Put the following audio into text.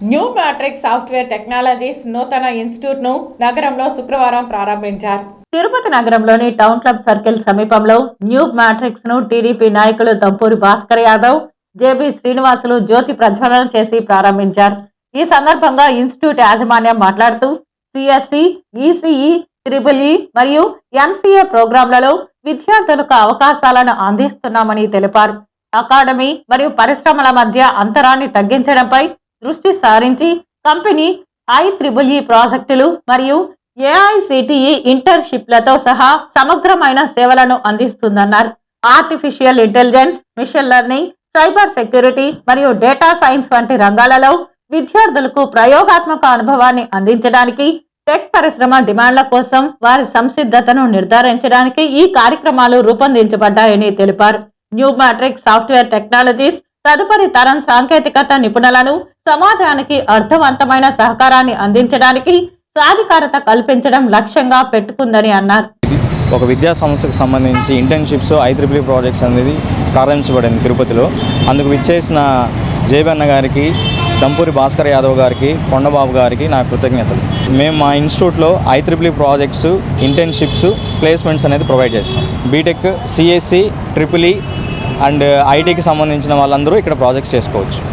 New matric software technologies నూతన ఇన్స్టిట్యూట్ను నగరంలో శుక్రవారం ప్రారంభించారు. తిరుపతి నగరంలోని టౌన్ క్లబ్ సర్కిల్ సమీపంలో న్యూ మ్యాట్రిక్స్ను టీడీపీ నాయకులు తంపూరి భాస్కర్ యాదవ్ జేబీ శ్రీనివాసులు జ్యోతి ప్రజ్వలన చేసి ప్రారంభించారు. ఈ సందర్భంగా ఇన్స్టిట్యూట్ యాజమాన్యం మాట్లాడుతూ సిఎస్సి ఈసీఈ త్రిబుల్ ఈ మరియు ఎంసీఏ ప్రోగ్రాంలలో విద్యార్థులకు అవకాశాలను అందిస్తున్నామని తెలిపారు. అకాడమీ మరియు పరిశ్రమల మధ్య అంతరాన్ని తగ్గించడంపై దృష్టి సారించి కంపెనీ ఐ త్రిబుల్ ఈ ప్రాజెక్టులు మరియు ఏఐసిటిఈ ఇంటర్న్షిప్లతో సహా సమగ్రమైన సేవలను అందిస్తుందన్నారు. Artificial intelligence machine learning cyber security మరియు డేటా సైన్స్ వంటి రంగాలలో విద్యార్థులకు ప్రయోగాత్మక అనుభవాన్ని అందించడానికి టెక్ పరిశ్రమ డిమాండ్ల కోసం వారి సంసిద్ధతను నిర్ధారించడానికి ఈ కార్యక్రమాలు రూపొందించబడ్డాయని తెలిపారు. న్యూ మ్యాట్రిక్ సాఫ్ట్వేర్ టెక్నాలజీస్ తదుపరి తరం సాంకేతికత నిపుణులను సమాజానికి అర్థవంతమైన సహకారాన్ని అందించడానికి సాధికారత కల్పించడం లక్ష్యంగా పెట్టుకుందని అన్నారు. ఒక విద్యా సంస్థకు సంబంధించి ఇంటర్న్షిప్స్ ఐత్రిపుల్ ప్రాజెక్ట్స్ అనేది ప్రారంభించబడింది తిరుపతిలో. అందుకు విచ్చేసిన జేబన్న గారికి దంపూరి భాస్కర్ యాదవ్ గారికి కొండబాబు గారికి నా కృతజ్ఞతలు. మేము మా ఇన్స్టిట్యూట్లో I triple projects internships placements అనేది ప్రొవైడ్ చేస్తాం. B Tech CSC triple E and ఐటీకి సంబంధించిన వాళ్ళందరూ ఇక్కడ ప్రాజెక్ట్స్ చేసుకోవచ్చు.